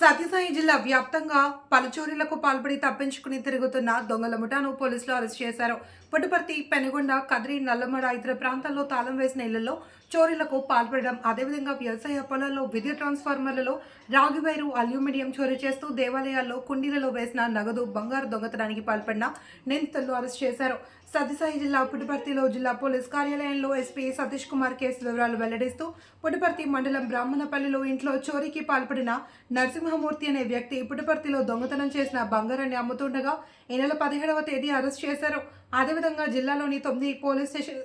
సత్యసాయి జిల్లా వ్యాప్తంగా పలుచోరీలకు పాల్పడి తప్పించుకుని తిరుగుతున్న దొంగల ముఠాను పోలీసులు అరెస్ట్ చేశారు. పుట్టుపర్తి పెనుగొండ కదిరి నల్లమడ ఇతర ప్రాంతాల్లో తాళం వేసిన ఇళ్ళలో చోరీలకు పాల్పడడం అదేవిధంగా వ్యవసాయ పొలాల్లో విద్యుత్ ట్రాన్స్ఫార్మర్లలో రాగివైరు అల్యూమినియం చోరీ చేస్తూ దేవాలయాల్లో కుండీలలో వేసిన నగదు బంగారు దొంగతనానికి పాల్పడిన నిందితులను అరెస్ట్ చేశారు. సత్యసాయి జిల్లా పుట్టుపర్తిలో జిల్లా పోలీస్ కార్యాలయంలో ఎస్పీ సతీష్ కుమార్ కేసు వివరాలు వెల్లడిస్తూ పుట్టుపర్తి మండలం బ్రాహ్మణపల్లిలో ఇంట్లో చోరీకి పాల్పడిన నరసింహమూర్తి అనే వ్యక్తి పుట్టుపర్తిలో దొంగతనం చేసిన బంగారాన్ని అమ్ముతుండగా ఈ నెల పదిహేడవ తేదీ అరెస్ట్ చేశారు. అదేవిధంగా జిల్లాలోని తొమ్మిది పోలీస్ స్టేషన్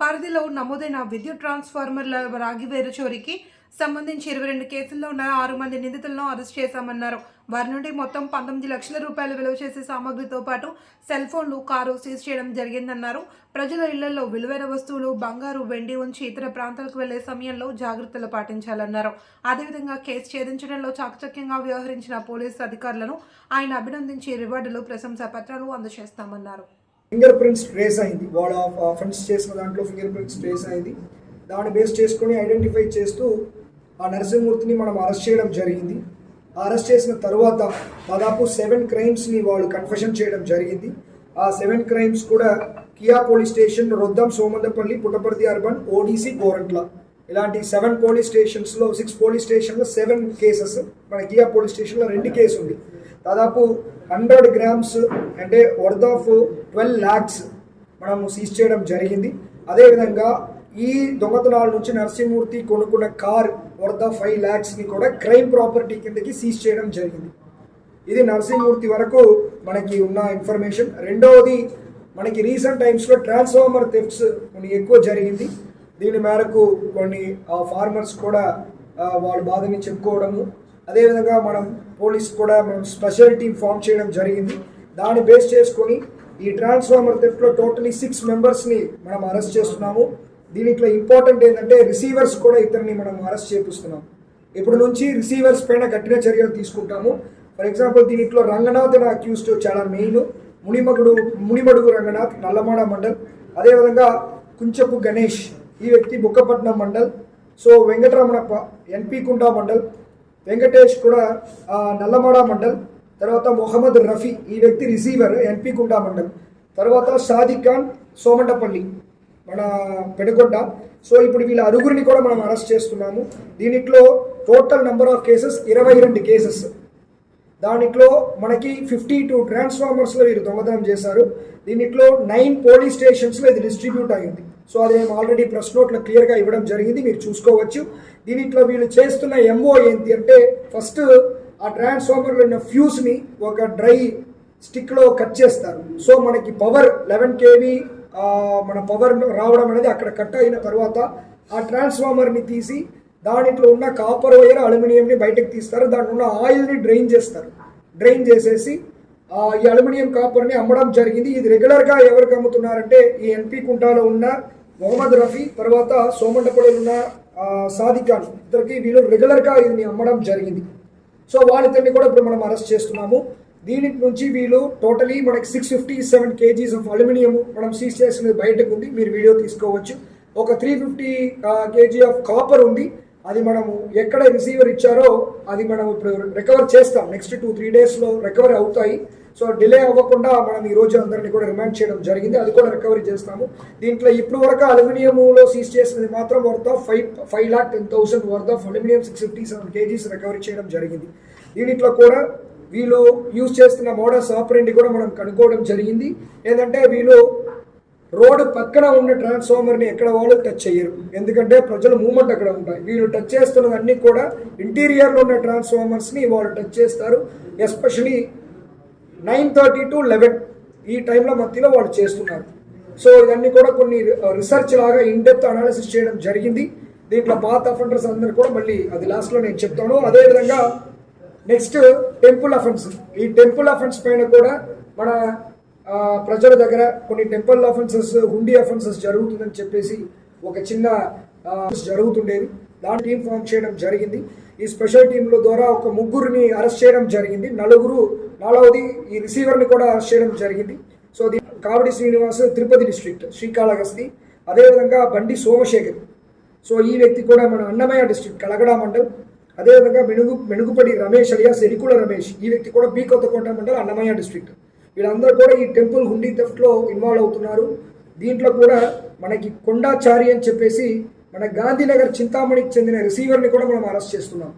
పరిధిలో నమోదైన విద్యుత్ ట్రాన్స్ఫార్మర్ల రాగివేరు చోరీకి సంబంధించి ఇరవై రెండు కేసుల్లో ఉన్న ఆరు మంది నిందితులను అరెస్ట్ చేశామన్నారు. వారి నుండి మొత్తం పంతొమ్మిది లక్షల రూపాయలు విలువ చేసే సామాగ్రితో పాటు సెల్ ఫోన్లు కారు సీజ్ చేయడం జరిగిందన్నారు. ప్రజల ఇళ్ళలో విలువైన వస్తువులు బంగారు వెండి ఉంచి ఇతర ప్రాంతాలకు వెళ్ళే సమయంలో జాగ్రత్తలు పాటించాలన్నారు. అదేవిధంగా కేసు ఛేదించడంలో చాకచక్యంగా వ్యవహరించిన పోలీసు అధికారులను ఆయన అభినందించి రివార్డులు ప్రశంసా పత్రాలు అందజేస్తామన్నారు. ఫింగర్ ప్రింట్స్ ట్రేస్ అయింది. వాళ్ళ ఫ్రెండ్స్ చేసిన దాంట్లో ఫింగర్ ప్రింట్స్ ట్రేస్ అయింది. దాన్ని బేస్ చేసుకొని ఐడెంటిఫై చేస్తూ ఆ నరసింహమూర్తిని మనం అరెస్ట్ చేయడం జరిగింది. అరెస్ట్ చేసిన తర్వాత దాదాపు సెవెన్ క్రైమ్స్ని వాళ్ళు కన్ఫెషన్ చేయడం జరిగింది. ఆ సెవెన్ క్రైమ్స్ కూడా Kia police station Roddam Somandepalli Puttaparthi urban ODC Gorantla. ఇలాంటి సెవెన్ పోలీస్ స్టేషన్స్లో సిక్స్ పోలీస్ స్టేషన్లో సెవెన్ కేసెస్ మన కియా పోలీస్ స్టేషన్లో రెండు కేసు ఉంది దాదాపు హండ్రెడ్ గ్రామ్స్ అంటే వర్త్ ఆఫ్ ట్వెల్వ్ ల్యాక్స్ మనము సీజ్ చేయడం జరిగింది. అదేవిధంగా ఈ దొంగతనాల నుంచి నరసింహమూర్తి కొనుక్కున్న కార్ వర్త్ ఫైవ్ ల్యాక్స్ని కూడా క్రైమ్ ప్రాపర్టీ కిందకి సీజ్ చేయడం జరిగింది. ఇది నరసింహమూర్తి వరకు మనకి ఉన్న ఇన్ఫర్మేషన్ రెండవది మనకి రీసెంట్ టైమ్స్లో ట్రాన్స్ఫార్మర్ థెఫ్ట్స్ కొన్ని ఎక్కువ జరిగింది. దీని మేరకు కొన్ని ఫార్మర్స్ కూడా వాళ్ళ బాధని చెప్పుకోవడము. అదేవిధంగా మనం పోలీస్ కూడా మనం స్పెషల్ టీం ఫామ్ చేయడం జరిగింది. దాన్ని బేస్ చేసుకొని ఈ ట్రాన్స్ఫార్మర్ థెఫ్ట్లో టోటలీ సిక్స్ మెంబర్స్ని మనం అరెస్ట్ చేస్తున్నాము. దీనిట్లో ఇంపార్టెంట్ ఏంటంటే రిసీవర్స్ కూడా ఇద్దరిని మనం అరెస్ట్ చేపిస్తున్నాం. ఇప్పుడు నుంచి రిసీవర్స్ పైన కఠిన చర్యలు తీసుకుంటాము. ఫర్ ఎగ్జాంపుల్ దీనిట్లో రంగనాథ్ అనే అక్యూస్డ్ చాలా మెయిన్ మునిమగుడు మునిమడుగు రంగనాథ్ నల్లమాడ మండల్. అదేవిధంగా కుంచపు గణేష్ ఈ వ్యక్తి Bukkapatnam mandal. So Venkataramanappa NP Kunta mandal. Venkatesh కూడా నల్లమాడ మండల్. తర్వాత మొహమ్మద్ రఫీ ఈ వ్యక్తి రిసీవర్ ఎన్పి కుంటా మండల్. తర్వాత సాదిక్ ఖాన్ సోమంటపల్లి. మన పెనుకొండ సో ఇప్పుడు వీళ్ళ అరుగురిని కూడా మనం అరెస్ట్ చేస్తున్నాము. దీనిట్లో టోటల్ నెంబర్ ఆఫ్ కేసెస్ ఇరవై రెండు కేసెస్ దానిట్లో మనకి ఫిఫ్టీ టూ ట్రాన్స్ఫార్మర్స్లో వీరు దొంగతనం చేశారు. దీనిట్లో నైన్ పోలీస్ స్టేషన్స్లో ఇది డిస్ట్రిబ్యూట్ అయింది సో అది మేము ఆల్రెడీ ప్రెస్ నోట్లో క్లియర్గా ఇవ్వడం జరిగింది. మీరు చూసుకోవచ్చు. దీనిట్లో వీళ్ళు చేస్తున్న ఎంఓ ఏంటి అంటే ఫస్ట్ ఆ ట్రాన్స్ఫార్మర్లో ఉన్న ఫ్యూస్ని ఒక డ్రై స్టిక్లో కట్ చేస్తారు. సో మనకి పవర్ లెవెన్ కేవీ మన పవర్ రావడం అనేది అక్కడ కట్ అయిన తర్వాత ఆ ట్రాన్స్ఫార్మర్ని తీసి దానిట్లో ఉన్న కాపర్ వైర్ అల్యూమినియంని బయటకు తీస్తారు. దాంట్లో ఉన్న ఆయిల్ని డ్రైన్ చేస్తారు. డ్రైన్ చేసేసి ఈ అల్యూమినియం కాపర్ని అమ్మడం జరిగింది. ఇది రెగ్యులర్గా ఎవరికి అమ్ముతున్నారంటే ఈ ఎన్పి కుంటాలో ఉన్న మొహమ్మద్ రఫీ తర్వాత సోమండపల్లిలో ఉన్న ఆ, ఇద్దరికి వీళ్ళు రెగ్యులర్గా ఇది అమ్మడం జరిగింది. సో వాళ్ళిద్దరిని కూడా ఇప్పుడు మనం అరెస్ట్ చేస్తున్నాము. దీని నుంచి వీళ్ళు టోటలీ మనకి six fifty seven KGs of aluminium మనం సీజ్ చేసినది బయటకు ఉంది మీరు వీడియో తీసుకోవచ్చు. ఒక three fifty KG of copper ఉంది. అది మనము ఎక్కడ రిసీవర్ ఇచ్చారో అది మనం ఇప్పుడు రికవర్ చేస్తాం. నెక్స్ట్ టూ త్రీ డేస్లో రికవరీ అవుతాయి. సో డిలే అవ్వకుండా మనం ఈ రోజు అందరినీ కూడా రిమాండ్ చేయడం జరిగింది. అది కూడా రికవరీ చేస్తాము. దీంట్లో ఇప్పుడు వరకు అల్యూమినియంలో సీజ్ చేసినది మాత్రం worth of five five lakh ten thousand worth of aluminium six fifty seven KGs recovery చేయడం జరిగింది. దీనిట్లో కూడా వీళ్ళు యూజ్ చేస్తున్న మోడల్స్ ఆపరెంట్ కూడా మనం కనుక్కోవడం జరిగింది. ఏంటంటే వీళ్ళు రోడ్డు పక్కన ఉన్న ట్రాన్స్ఫార్మర్ని ఎక్కడ వాళ్ళు టచ్ చేయరు. ఎందుకంటే ప్రజల మూమెంట్ అక్కడ ఉంటాయి. వీళ్ళు టచ్ చేస్తున్నవన్నీ కూడా ఇంటీరియర్లో ఉన్న ట్రాన్స్ఫార్మర్స్ని వాళ్ళు టచ్ చేస్తారు. Especially nine thirty to eleven ఈ టైంలో మధ్యలో వాళ్ళు చేస్తున్నారు. సో ఇవన్నీ కూడా కొన్ని రీసెర్చ్ లాగా ఇన్డెప్త్ అనాలిసిస్ చేయడం జరిగింది. దీంట్లో పాత అఫెండర్స్ అందరు కూడా మళ్ళీ అది లాస్ట్లో నేను చెప్తాను. అదేవిధంగా నెక్స్ట్ టెంపుల్ అఫెన్స్ ఈ టెంపుల్ అఫెన్స్ పైన కూడా మన ప్రజల దగ్గర కొన్ని టెంపుల్ అఫెన్సెస్ హుండీ అఫెన్సెస్ జరుగుతుందని చెప్పేసి ఒక చిన్న జరుగుతుండేది. దాని టీం ఫామ్ చేయడం జరిగింది. ఈ స్పెషల్ టీంల ద్వారా ఒక ముగ్గురిని అరెస్ట్ చేయడం జరిగింది. నలుగురు నాలుగవది ఈ రిసీవర్ని కూడా అరెస్ట్ చేయడం జరిగింది. సో ఇది కావడి శ్రీనివాస్ తిరుపతి డిస్ట్రిక్ట్ శ్రీకాళహస్తి. అదేవిధంగా బండి సోమశేఖర్. సో ఈ వ్యక్తి కూడా మన అన్నమయ్య డిస్ట్రిక్ట్ కలగడ మండల్. అదేవిధంగా మెనుగు మెనుగుపడి రమేష్ అలియాస్ ఎరికుల రమేష్ ఈ వ్యక్తి కూడా బీ కొత్తకోట మండలం అన్నమయ్య డిస్ట్రిక్ట్ వీళ్ళందరూ కూడా ఈ టెంపుల్ హుండీ థెఫ్ట్లో ఇన్వాల్వ్ అవుతున్నారు. దీంట్లో కూడా మనకి కొండాచారి అని చెప్పేసి మన గాంధీనగర్ చింతామణికి చెందిన రిసీవర్ని కూడా మనం అరెస్ట్ చేస్తున్నాం.